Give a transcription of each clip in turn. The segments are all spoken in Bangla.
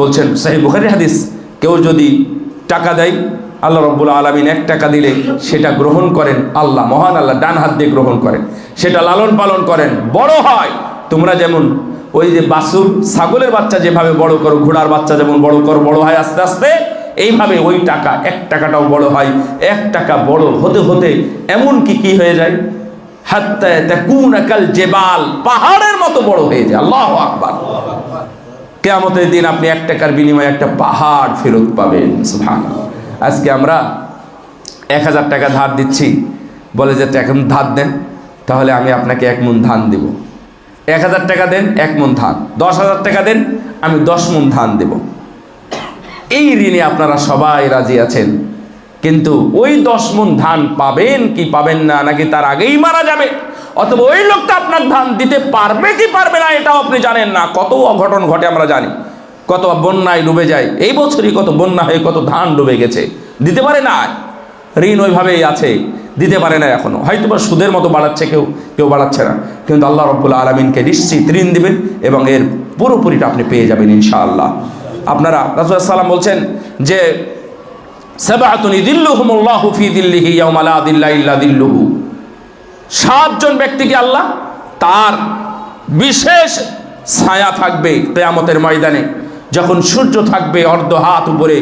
বলছেন সাহেব বুখারি হাদিস, কেউ যদি টাকা দেয়, আল্লাহ রব্বুল আলমিন এক টাকা দিলে সেটা গ্রহণ করেন আল্লাহ, মহান আল্লাহ, ডান হাত দিয়ে গ্রহণ করেন। সেটা লালন পালন করেন, বড় হয়। তোমরা যেমন ওই যে বাসুর ছাগলের বাচ্চা যেভাবে বড় করো, ঘোড়ার বাচ্চা যেমন বড় করো, বড় হয় আস্তে আস্তে, এইভাবে ওই টাকা, এক টাকাটাও বড় হয়। এক টাকা বড় হতে হতে এমন কি কি হয়ে যায়? হাত্তা তাকুন কাল জেবাল, পাহাড়ের মতো বড় হয়ে যায়। আল্লাহ আকবার। কেয়ামতের দিন আপনি এক টাকার বিনিময়ে একটা পাহাড় ফেরত পাবেন আজকে আমরা এক হাজার টাকা ধার দিচ্ছি, বলে যে এখন ধার দেন, তাহলে আমি আপনাকে এক মন ধান দেব। এক হাজার টাকা দেন, এক মন ধান। দশ হাজার টাকা দেন, আমি দশ মন ধান দেব। এই ঋণে আপনারা সবাই রাজি আছেন, কিন্তু ওই দশ মন ধান পাবেন কি পাবেন না, নাকি তার আগেই মারা যাবে? অথবা ওই লোকটা আপনার ধান দিতে পারবে কি পারবে না, এটাও আপনি জানেন না। কত অঘটন ঘটে আমরা জানি। কত বন্যায় ডুবে যায়। এই বছরই কত বন্যা হয়ে কত ধান ডুবে গেছে। দিতে পারে না। ঋণ ওইভাবেই আছে। দিতে পারে না এখনও। হয়তো বা সুদের মতো বাড়াচ্ছে কেউ কেউ বাড়াচ্ছে না। কিন্তু আল্লাহ রব্বুল আলমিনকে নিশ্চিত ঋণ দিবেন এবং এর পুরোপুরিটা আপনি পেয়ে যাবেন ইনশাআল্লাহ। আপনারা রাসুল সাল্লাম বলছেন যে সাবাতুন ইদিল্লুহুমুল্লাহু ফি দিল্লিহি ইয়াউমা লা দিল্লা ইল্লা দিল্লুহু। সাতজন ব্যক্তিকে আল্লাহ তার বিশেষ ছায়া থাকবে কেয়ামতের ময়দানে। যখন সূর্য থাকবে অর্ধ হাত উপরে,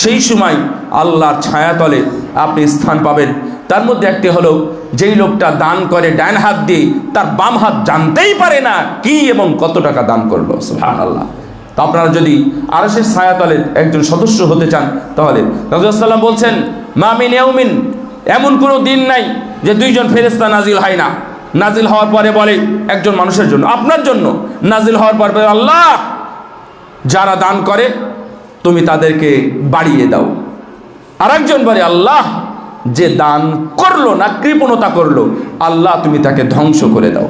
সেই সময় আল্লাহর ছায়াতলে আপনি স্থান পাবেন। তার মধ্যে একটি হলো, যেই লোকটা দান করে ডান হাত দিয়ে, তার বাম হাত জানতেই পারে না কি এবং কত টাকা দান করল। সুহান আল্লাহ তো আপনারা যদি আরসের ছায়াতলের একজন সদস্য হতে চান, তাহলে রাজুসাল্লাম বলছেন মামিন এউমিন এমন কোনো দিন নাই যে দুইজন ফেরেস্তা নাজিল হয় না। নাজিল হওয়ার পরে বলে একজন মানুষের জন্য। আপনার জন্য নাজিল হওয়ার পর আল্লাহ, যারা দান করে, তুমি তাদেরকে বাড়িয়ে দাও। আর একজন বলে, আল্লাহ, যে দান করল না, কৃপণতা করল, আল্লাহ, তুমি তাকে ধ্বংস করে দাও।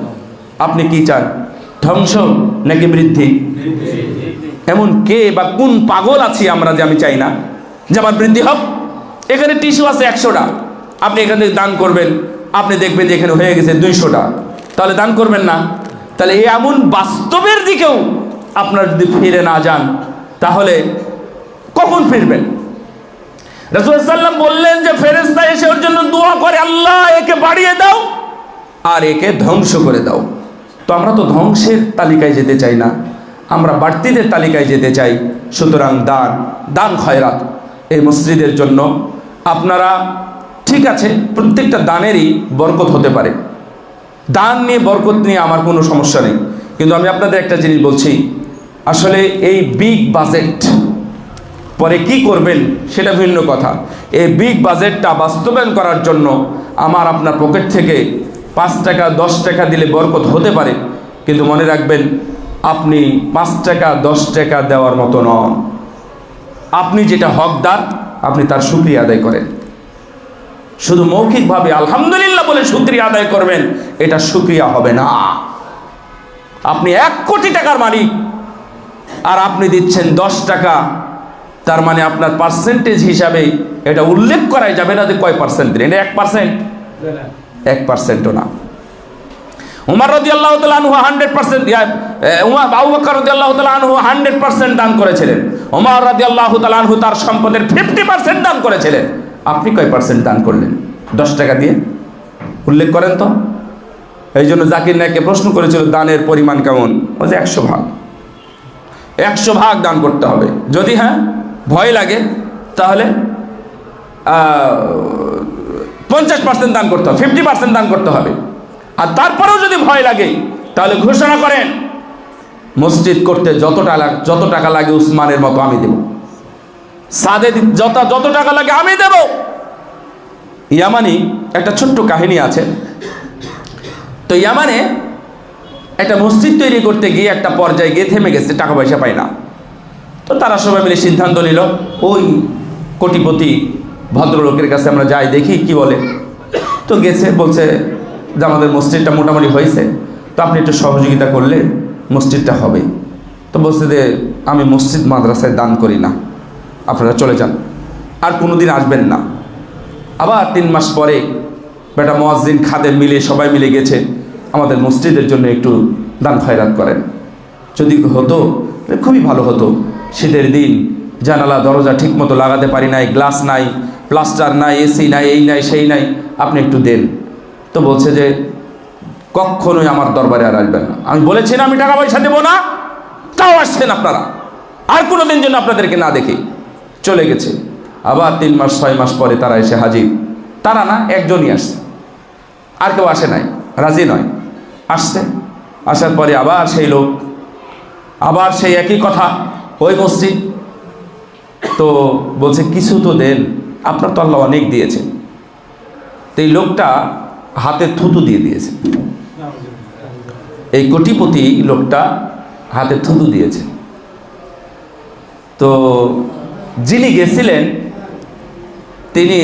আপনি কি চান? ধ্বংস নাকি বৃদ্ধি? এমন কে বা কোন পাগল আছি আমরা যে আমি চাই না? যে আমার বৃদ্ধি হোক। এখানে টিস্যু আছে একশোটা। আপনি এখান থেকে দান করবেন, আপনি দেখবেন যে এখানে হয়ে গেছে দুইশোটা। তাহলে দান করবেন না। তাহলে এই এমন বাস্তবের দিকেও আপনার যদি ফিরে না যান, তাহলে কখন ফিরবেন? রসুলাম বললেন যে ফেরেস্তা এসে ওর জন্য দোয়া করে, আল্লাহ, একে বাড়িয়ে দাও আর একে ধ্বংস করে দাও। তো আমরা তো ধ্বংসের তালিকায় যেতে চাই না। আমরা বাড়তিদের তালিকায় যেতে চাই। সুতরাং দান দান খয়রাত এই মসজিদের জন্য। আপনারা ঠিক আছে, প্রত্যেকটা দানেরই বরকত হতে পারে। দান নিয়ে বরকত নিয়ে আমার কোনো সমস্যা নেই। কিন্তু আমি আপনাদের একটা জিনিস বলছি, আসলে এই বিগ বাজেট পরে কি করবেন সেটা ভিন্ন কথা। এই বিগ বাজেটটা বাস্তবায়ন করার জন্য আমার আপনার পকেট থেকে পাঁচ টাকা, দশ টাকা দিলে বরকত হতে পারে। কিন্তু মনে রাখবেন, আপনি পাঁচ টাকা, দশ টাকা দেওয়ার মতো নন। আপনি যেটা হকদার, আপনি তার সুক্রিয়া আদায় করেন। শুধু মৌখিকভাবে আলহামদুলিল্লাহ বলে সুক্রিয়া আদায় করবেন এটা সুক্রিয়া হবে না। আপনি এক কোটি টাকার মালিক আর আপনি দিচ্ছেন দশ টাকা তার মানে আপনার পার্সেন্টেজ হিসাবে এটা উল্লেখ করাই যাবে না যে কয় পার্সেন্ট দিলেন। এটা এক পার্সেন্ট এক পার্সেন্টও না। উমার রদি আল্লাহ আনহু হান্ড্রেড পার্সেন্ট উমার আবু বকর রদি আল্লাহ আনহু হান্ড্রেড পার্সেন্ট দান করেছিলেন। উমার রদি আল্লাহ আনহু তার সম্পদের ফিফটি পার্সেন্ট দান করেছিলেন। আপনি কয় পার্সেন্ট দান করলেন? দশ টাকা দিয়ে? উল্লেখ করেন তো। এই জন্য জাকির নায়ককে প্রশ্ন করেছিল, দানের পরিমাণ কেমন? বলছে একশো ভাগ। একশো ভাগ দান করতে হবে। যদি হ্যাঁ ভয় লাগে, তাহলে পঞ্চাশ পার্সেন্ট দান করতে হবে ফিফটি পার্সেন্ট দান করতে হবে। আর তারপরেও যদি ভয় লাগে, তাহলে ঘোষণা করেন, মসজিদ করতে যত টাকা যত টাকা লাগে উসমানের মতো আমি দেব। সাদে যত যত টাকা লাগে আমি দেব। ইয়ামানি একটা ছোট্ট কাহিনী আছে। তো ইয়ামানে একটা মসজিদ তৈরি করতে গিয়ে একটা পর্যায়ে গিয়ে থেমে গেছে, টাকা পয়সা পায় না। তো তারা সবাই মিলে সিদ্ধান্ত নিল, ওই কোটিপতি ভদ্রলোকের কাছে আমরা যাই, দেখি কি বলে। তো গেছে, বলছে যে আমাদের মসজিদটা মোটামুটি হয়েছে, তো আপনি একটু সহযোগিতা করলে মসজিদটা হবে। তো বলছে যে, আমি মসজিদ মাদ্রাসায় দান করি না। আপনারা চলে যান। আর কোনো দিন আসবেন না। আবার তিন মাস পরে বেটা মোয়াজ্জিন খাদের মিলে সবাই মিলে গেছে, আমাদের মসজিদের জন্য একটু দান খয়রাত করেন। যদি হতো, খুবই ভালো হতো। শীতের দিন জানালা, দরজা ঠিকমতো লাগাতে পারি নাই, গ্লাস নাই, প্লাস্টার নাই, এসি নাই, এই নাই, সেই নাই, আপনি একটু দেন। তো বলছে যে, কখনোই আমার দরবারে আর আসবেন না। আমি বলেছি না, আমি টাকা পয়সা দেবো না। তাও আসছেন আপনারা। আর কোনো দিন জন্য আপনাদেরকে না দেখি। চলে গেছে। আবার তিন মাস, ছয় মাস পরে তারা এসে হাজির। তারা না, একজনই আসছে। আর কেউ আসে নাই। রাজি নয়। আসছে। আসার পরে আবার সেই লোক, আবার সেই একই কথা, ওই মসজিদ। তো বলছে, কিছু তো দেন। আপনার তো আল্লাহ অনেক দিয়েছে তো এই লোকটা হাতে থুতু দিয়ে দিয়েছে। এই কোটিপতি লোকটা হাতে থুতু দিয়েছে। তো যিনি গেছিলেন, তিনি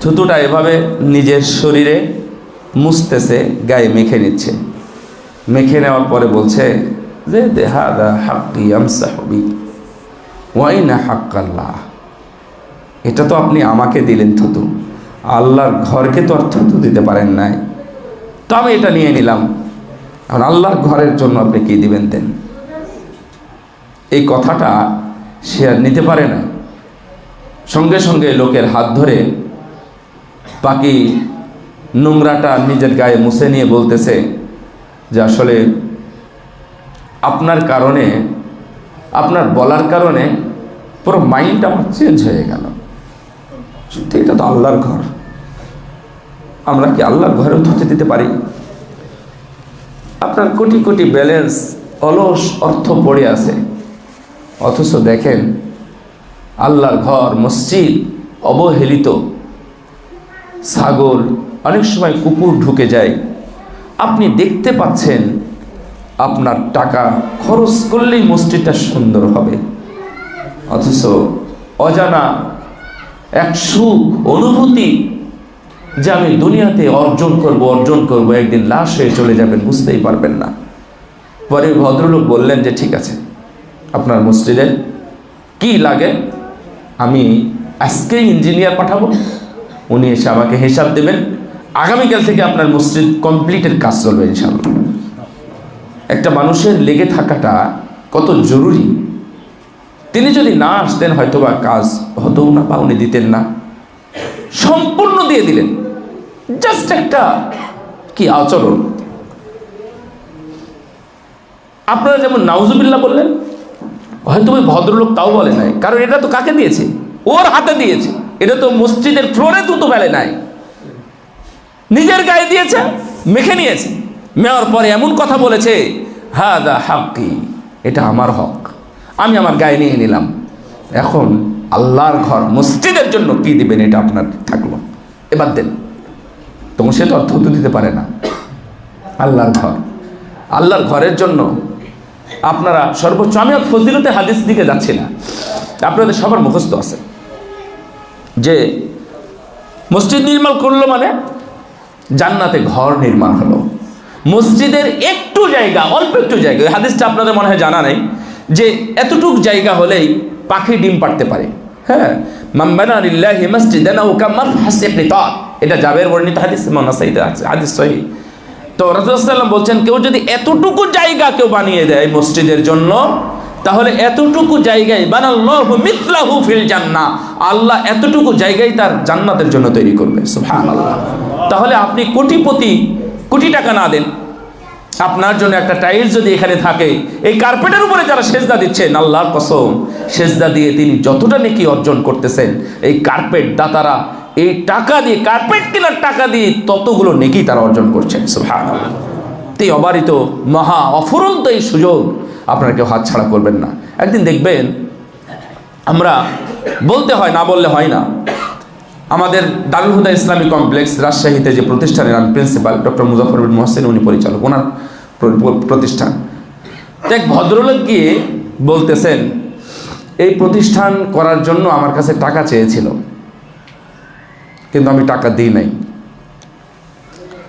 থুতুটা এভাবে নিজের শরীরে মুছতেছে, গায়ে মেখে নিচ্ছে। মেখে নেওয়ার পরে বলছে, যে দেহাদা হাক্কি আমসাহবি ওয়াইনা হাক্কাল্লাহ? এটা তো আপনি আমাকে দিলেন থুতু। আল্লাহর ঘরকে তো আর থুতু দিতে পারেন নাই। তো আমি এটা নিয়ে নিলাম। এখন আল্লাহর ঘরের জন্য আপনি কি দিবেন দেন? এই কথাটা সে আর নিতে পারে না। সঙ্গে সঙ্গে লোকের হাত ধরে বাকি নোংরাটা নিজের গায়ে মুছে নিয়ে বলতেছে যে আসলে আপনার কারণে, আপনার বলার কারণে পুরো মাইন্ড আমার চেঞ্জ হয়ে গেল। সত্যি, এটা তো আল্লাহর ঘর। আমরা কি আল্লাহর ঘরেও ধুতে দিতে পারি? আপনার কোটি কোটি ব্যালেন্স অলস অর্থ পড়ে আছে। অথচ দেখেন, আল্লাহর ঘর, মসজিদ অবহেলিত। ছাগল, অনেক সময় কুকুর ঢুকে যায়। আপনি দেখতে পাচ্ছেন, আপনার টাকা খরচ করলেই মসজিদটা সুন্দর হবে। অথচ অজানা এক সুখ, অনুভূতি যে আমি দুনিয়াতে অর্জন করব অর্জন করব, একদিন লাশ হয়ে চলে যাবেন, বুঝতেই পারবেন না। পরে ভদ্রলোক বললেন যে, ঠিক আছে, আপনার মসজিদে কি লাগে? আমি আজকেই ইঞ্জিনিয়ার পাঠাবো। উনি এসে আমাকে হিসাব দেবেন। আগামীকাল থেকে আপনার মসজিদ কমপ্লিটের কাজ চলবে ইনশাল্লাহ একটা মানুষের লেগে থাকাটা কত জরুরি। তিনি যদি না আসতেন হয়তো বা কাজ হতেও না বা উনি দিতেন না। সম্পূর্ণ দিয়ে দিলেন। জাস্ট একটা কি আচরণ। আপনারা যেমন নাউজুবিল্লাহ বললেন, হয়তো ওই ভদ্রলোক তাও বলে নাই, কারণ এটা তো কাকে দিয়েছে? ওর হাতে দিয়েছে। এটা তো মসজিদের ফ্লোরে তুতো ফেলে নাই। নিজের গায়ে দিয়েছে, মেখে নিয়েছে। মেয়ার পরে এমন কথা বলেছে হা দা হাক্কি, এটা আমার হক। আমি আমার গায়ে নিয়ে নিলাম। এখন আল্লাহর ঘর মসজিদের জন্য কি দিবেন এটা আপনার থাকল। এবার দেন। তখন সে তো অর্থ তো দিতে পারে না। আল্লাহর ঘর। আল্লাহর ঘরের জন্য আপনারা সর্বোচ্চ আমি ফজিলতে হাদিস দিকে যাচ্ছি না। আপনাদের সবার মুখস্থ আছে। যে মসজিদ নির্মাণ করল মানে জান্নাতে ঘর নির্মাণ হলো। মসজিদের একটু জায়গা, অল্প একটু জায়গা। হাদিসটা আপনাদের মনে হয় জানা নেই। যে এতটুক জায়গা হলেই পাখি ডিম পাড়তে পারে। হ্যাঁ? মাম্বানা লিল্লাহি মসজিদান আও কামার হাসে কিতাব। এটা জাবের বর্ণিত হাদিস মানাসাইতে আছে, হাদিস সহি। তো রাসূলুল্লাহ বলছেন, কেউ যদি এতটুকু জায়গা কেউ বানিয়ে দেয় মসজিদের জন্য, তাহলে এতটুকু জায়গায় বানাল্লাহু মিথলাহু ফিল জান্নাহ। আল্লাহ এতটুকু জায়গায় তার জান্নাতের জন্য তৈরি করবে। সুবহানাল্লাহ। তাহলে আপনি কোটিপতি কোটি টাকা না দেন আপনার জন্য একটা টাইলস যদি এখানে থাকে, এই কার্পেটের উপরে যারা সেজদা দিচ্ছেন, আল্লাহর কসম, সেজদা দিয়ে তিনি যতটা নেকি অর্জন করতেছেন, এই কার্পেট দাতারা, এই টাকা দিয়ে, কার্পেট কেনার টাকা দিয়ে ততগুলো নেকি তারা অর্জন করছেন, সুবহানাল্লাহ। এই অবারিত, মহা, অফুরন্ত এই সুযোগ আপনারা কেউ হাতছাড়া করবেন না। একদিন দেখবেন, আমরা বলতে হয়, না বললে হয় না। আমাদের দারুল হুদা ইসলামী কমপ্লেক্স রাজশাহীতে যে প্রতিষ্ঠানের আমি প্রিন্সিপাল ডক্টর মুজাফর বিন মোহসেন, উনি পরিচালক, ওনার প্র- প্র- প্রতিষ্ঠান। এক ভদ্রলোক গিয়ে বলতেছেন, এই প্রতিষ্ঠান করার জন্য আমার কাছে টাকা চেয়েছিল, কিন্তু আমি টাকা দিই নাই।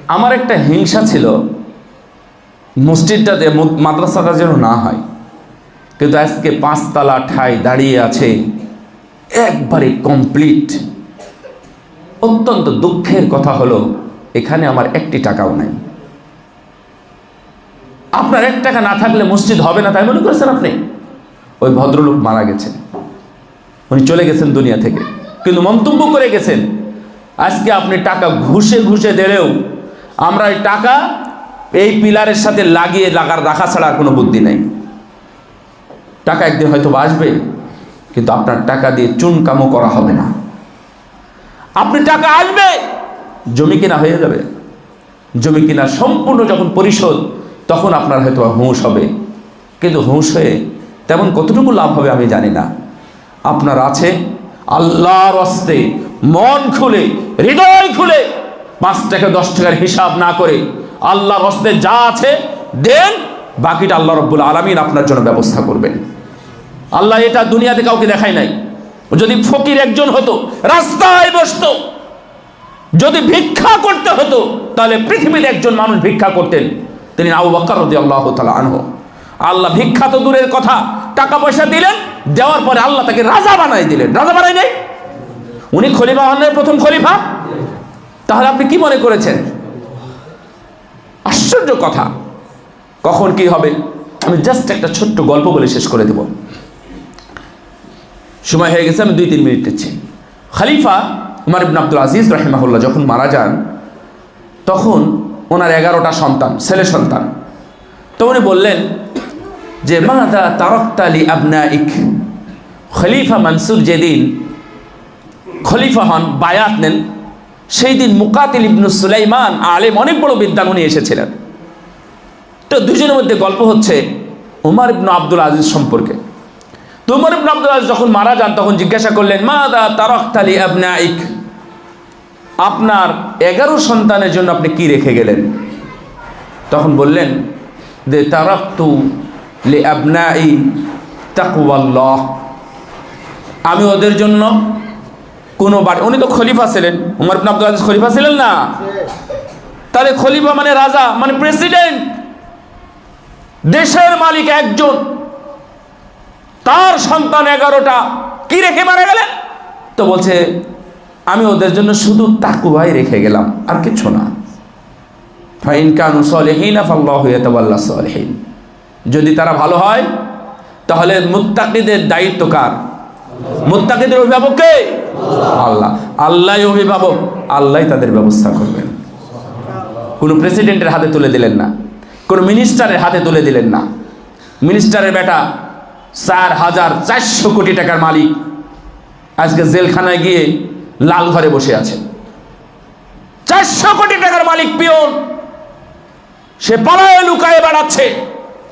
আমার একটা হিংসা ছিল মসজিদটাতে মদ- মাদ্রাসাটা যেন না হয়, কিন্তু আজকে পাঁচতলা ঠাই দাঁড়িয়ে আছে, একবারে কমপ্লিট অত্যন্ত দুঃখের কথা হলো, এখানে আমার একটি টাকাও নাই। আপনার এক টাকা না থাকলে মসজিদ হবে না, তাই মনে করেছেন আপনি? ওই ভদ্রলোক মারা গেছেন। উনি চলে গেছেন দুনিয়া থেকে, কিন্তু মন্তব্য করে গেছেন, আজকে আপনি টাকা ঘুষে ঘুষে দিলেও আমরা এই টাকা এই পিলারের সাথে লাগিয়ে লাগার রাখা ছাড়া কোনো বুদ্ধি নাই। টাকা একদিন হয়তো বা আসবে, কিন্তু আপনার টাকা দিয়ে চুন কামও করা হবে না। আপনি টাকা আসবে, জমি কিনা হয়ে যাবে। জমি কিনা সম্পূর্ণ যখন পরিশোধ, তখন আপনার হয়তো হুঁশ হবে। কিন্তু হুঁশ হয়ে তেমন কতটুকু লাভ হবে আমি জানি না। আপনার আছে আল্লাহর অস্তে মন খুলে, হৃদয় খুলে পাঁচ টাকা দশ টাকার হিসাব না করে আল্লাহর অস্তে যা আছে দেন, বাকিটা আল্লাহ রব্বুল আলমিন আপনার জন্য ব্যবস্থা করবেন। আল্লাহ এটা দুনিয়াতে কাউকে দেখায় নাই। যদি ফকির একজন হতো, রাস্তায় বসতো, যদি ভিক্ষা করতে হতো, তাহলে পৃথিবীর একজন মানুষ ভিক্ষা করতেন। তিনি আবু বকর রদি আল্লাহ তালা আনহ। আল্লাহ ভিক্ষা তো দূরের কথা, টাকা পয়সা দিলেন, দেওয়ার পরে আল্লাহ তাকে রাজা বানাই দিলেন। রাজা বানাই নেই? উনি খলিফা হন প্রথম খলিফা? তাহলে আপনি কি মনে করেছেন? আশ্চর্য কথা। কখন কি হবে? আমি জাস্ট একটা ছোট্ট গল্প বলে শেষ করে দেব। সময় হয়ে গেছে, আমি দুই, তিন মিনিট দিচ্ছি। খালিফা উমার ইবন আব্দুল আজিজ রাহিমাহুল্লাহ যখন মারা যান, তখন ওনার এগারোটা সন্তান, ছেলে সন্তান। তো উনি বললেন যে, মাদা তারক্তালি আবনা ইক খলিফা মানসুর যেদিন খলিফা হন, বায়াত নেন, সেই দিন মুকাতিল ইবনু সুলাইমান আলেম, অনেক বড় বিদ্যান উনি এসেছিলেন। তো দুজনের মধ্যে গল্প হচ্ছে উমার ইবনু আব্দুল আজিজ সম্পর্কে। তো উমর ইবনু আব্দুল আজিজ যখন মারা যান, তখন জিজ্ঞাসা করলেন মা দা তারকতালি আবনাইক? আপনার এগারো সন্তানের জন্য আপনি কি রেখে গেলেন? তখন বললেন যে তারাক্তু লে আবনাই তাকুয়াল্লাহ আমি ওদের জন্য কোনো বাড়ি উনি তো খলিফা ছিলেন। উমর ইবনু আব্দুল আজিজ খলিফা ছিলেন না? তাহলে খলিফা মানে রাজা মানে প্রেসিডেন্ট দেশের মালিক একজন। তার সন্তান এগারোটা কি রেখে মারা গেলেন? তো বলছে, আমি ওদের জন্য শুধু তাকুয়াই রেখে গেলাম, আর কিছু না। ফাইন সলেহীন সলেহীন। যদি তারা ভালো হয়, তাহলে মুত্তাকিদের দায়িত্ব কার? মুত্তাকিদের অভিভাবক কে? আল্লাহ। আল্লাহ অভিভাবক, আল্লাহ তাদের ব্যবস্থা করবেন। কোনো প্রেসিডেন্টের হাতে তুলে দিলেন না, কোনো মিনিস্টারের হাতে তুলে দিলেন না। মিনিস্টারের বেটা চার হাজার চারশো কোটি টাকার মালিক আজকে জেলখানায় গিয়ে লাল ঘরে বসে আছে। চারশো কোটি টাকার মালিক পিয়ন। সে পালায় লুকায়ে বেড়াচ্ছে।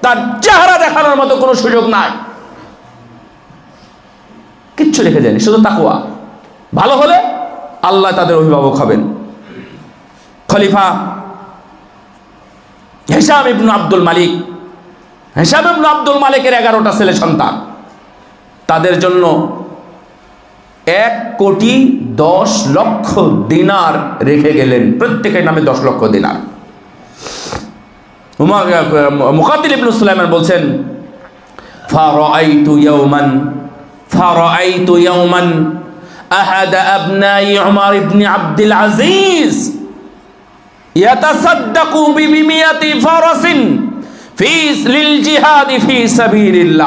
তার চেহারা দেখানোর মতো কোনো সুযোগ নাই। কিচ্ছু রেখে যায়নি শুধু তাকুয়া ভালো হলে আল্লাহ তাদের অভিভাবক হবেন। খলিফা হেসাম ইবনু আব্দুল মালিক হেসাম ইবনু আব্দুল মালিকের এগারোটা ছেলে সন্তান। তাদের জন্য এক কোটি দশ লক্ষ দিনার রেখে গেলেন। প্রত্যেকের নামে দশ লক্ষ দিনার। মুকাতিল ইবনু সুলাইমান বলছেন, ফারাআইতু ইয়াওমান ফারাআইতু ইয়াওমান আহাদ আবনাই উমর ইবনে আব্দুল আজিজ, ইয়াতাসাদ্দাকু বিমিয়াতি ফারাসিন। ফি লিল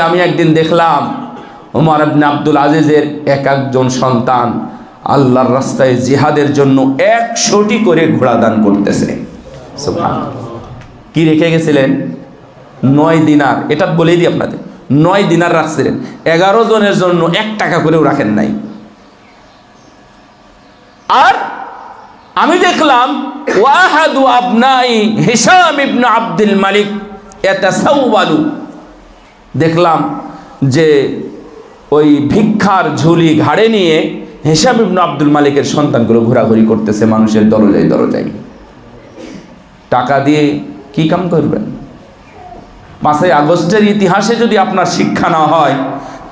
আমি একদিন দেখলাম উমর ইবনে আব্দুল আজিজের এক একজন সন্তান আল্লাহর রাস্তায় জিহাদের জন্য একশোটি করে ঘোড়া দান করতেছে কি রেখে গেছিলেন? নয় দিনার, এটা বলেই দিই আপনাদের, নয় দিনার রাখছিলেন। এগারো জনের জন্য এক টাকা করেও রাখেন নাই। আর আমি দেখলাম ওয়াহাদু আবনাই হিসাম ইবনু আব্দুল মালিক এতাসাউবালু দেখলাম যে ওই ভিক্ষার ঝুলি ঘাড়ে নিয়ে হিসাম ইবনু আব্দুল মালিকের সন্তানগুলো ঘোরাঘুরি করতেছে মানুষের দরজায় দরজায়। টাকা দিয়ে কি কাম করবেন? পাঁচই আগস্টের ইতিহাসে যদি আপনার শিক্ষা না হয়,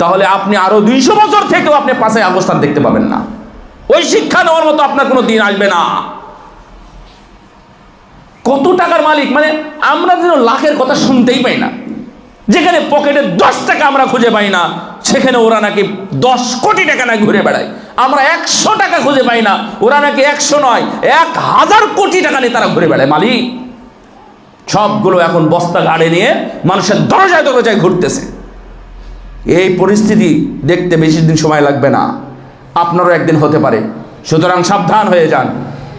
তাহলে আপনি আরও দুইশো বছর থেকেও আপনি পাঁচই আগস্ট দেখতে পাবেন না। ওই শিক্ষা নেওয়ার মতো আপনার কোনো দিন আসবে না। কত টাকার মালিক? মানে আমরা যেন লাখের কথা শুনতেই পাই না। যেখানে পকেটে দশ টাকা আমরা খুঁজে পাই না, সেখানে ওরা নাকি দশ কোটি টাকা না ঘুরে বেড়ায়। আমরা একশো টাকা খুঁজে পাই না, ওরা নাকি একশো নয়, এক হাজার কোটি টাকা নিয়ে তারা ঘুরে বেড়ায়। মালিক, সবগুলো এখন বস্তা গাড়ি নিয়ে মানুষের দরজায় দরজায় ঘুরতেছে। এই পরিস্থিতি দেখতে বেশি দিন সময় লাগবে না। আপনারও একদিন হতে পারে। সুতরাং সাবধান হয়ে যান।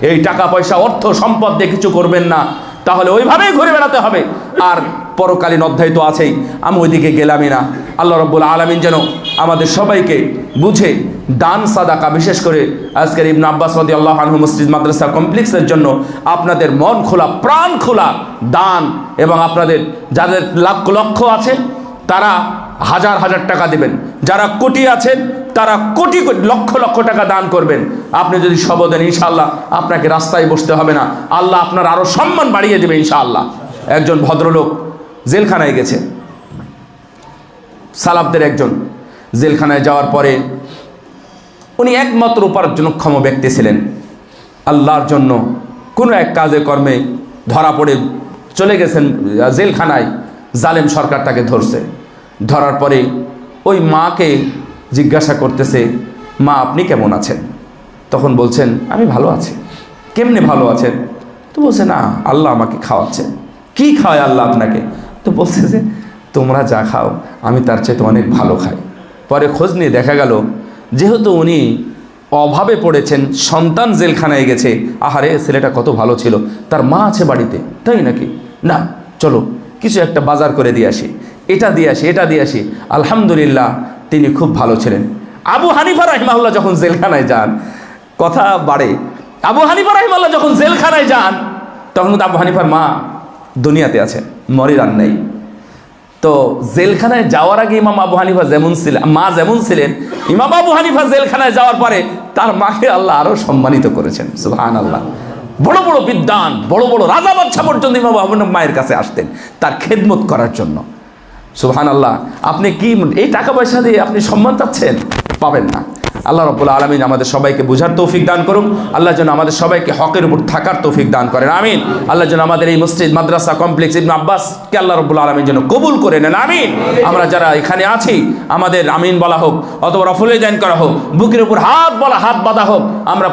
এই টাকা পয়সা, অর্থ, সম্পদ দিয়ে কিছু করবেন না। তাহলে ওইভাবেই ঘুরে বেড়াতে হবে। আর পরকালীন অধ্যায় তো আছেই। আমি ওইদিকে গেলামই না। আল্লাহ রব্বুল আলমিন যেন আমাদের সবাইকে বুঝে দান, সাদাকা, বিশেষ করে আজকের ইবন আব্বাস রদি আল্লাহ আনহু মসজিদ মাদ্রাসা কমপ্লেক্সের জন্য আপনাদের মন খোলা, প্রাণ খোলা দান এবং আপনাদের যাদের লক্ষ লক্ষ্য আছে, তারা হাজার হাজার টাকা দেবেন। যারা কোটি আছেন, তারা কোটি লক্ষ লক্ষ টাকা দান করবেন। আপনি যদি সব দেন, ইনশাআল্লাহ আপনাকে রাস্তায় বসতে হবে না। আল্লাহ আপনার আরও সম্মান বাড়িয়ে দেবে, ইনশাআল্লাহ। একজন ভদ্রলোক জেলখানায় গেছে। সালাবদের একজন জেলখানায় যাওয়ার পরে উনি একমাত্র উপার্জনক্ষম ব্যক্তি ছিলেন। আল্লাহর জন্য কোনো এক কাজে কর্মে ধরা পড়ে চলে গেছেন জেলখানায়। জালেম সরকার তাকে ধরছে। ধরার পরে ওই মাকে জিজ্ঞাসা করতেছে, মা, আপনি কেমন আছেন? তখন বলছেন, আমি ভালো আছি। কেমনে ভালো আছেন? তো বলছে, না, আল্লাহ আমাকে খাওয়াচ্ছেন কি খাওয়ায় আল্লাহ আপনাকে? তো বলছে যে তোমরা যা খাও, আমি তার চাইতে অনেক ভালো খাই। পরে খোঁজ নিয়ে দেখা গেল, যেহেতু উনি অভাবে পড়েছেন, সন্তান জেলখানায় গেছে, আহারে, ছেলেটা কত ভালো ছিল, তার মা আছে বাড়িতে, তাই নাকি? না, চলো, কিছু একটা বাজার করে দিয়ে আসি। এটা দিয়ে আসি, এটা দিয়ে আসি। আলহামদুলিল্লাহ, তিনি খুব ভালো ছিলেন। আবু হানিফা রাহিমাহুল্লাহ যখন জেলখানায় যান, কথা বাড়ে, আবু হানিফা রাহিমাল্লাহ যখন জেলখানায় যান, তখন আবু হানিফার মা দুনিয়াতে আছেন মরিদান নেই। তো জেলখানায় যাওয়ার আগে ইমাম আবু হানিফা যেমন ছিলেন মা যেমন ছিলেন, ইমাম আবু হানিফা জেলখানায় যাওয়ার পরে তার মাকে আল্লাহ আরও সম্মানিত করেছেন সুহান আল্লাহ বড় বড় বিদ্যান বড় বড় রাজা বাচ্চা পর্যন্ত ইমাম আবু মায়ের কাছে আসতেন, তার খেদমত করার জন্য। সুহান আল্লাহ আপনি কি এই টাকা পয়সা দিয়ে আপনি সম্মান চাচ্ছেন পাবেন না। আল্লাহ রব্বুল আলমিন আমাদের সবাইকে বুঝার তৌফিক দান করুন। আল্লাহ যেন আমাদের সবাইকে হকের উপর থাকার তৌফিক দান করেন। আমিন। আল্লাহ যেন আমাদের এই মসজিদ, মাদ্রাসা, কমপ্লেক্স ইবন আব্বাসকে আল্লাহ রব্বুল আলমিন যেন কবুল করে নেন। আমিন। আমরা যারা এখানে আছি, আমাদের আমিন বলা হোক অথবা রফুলে জাইন করা হোক, বুকের উপর হাত বলা, হাত বাঁধা হোক, আমরা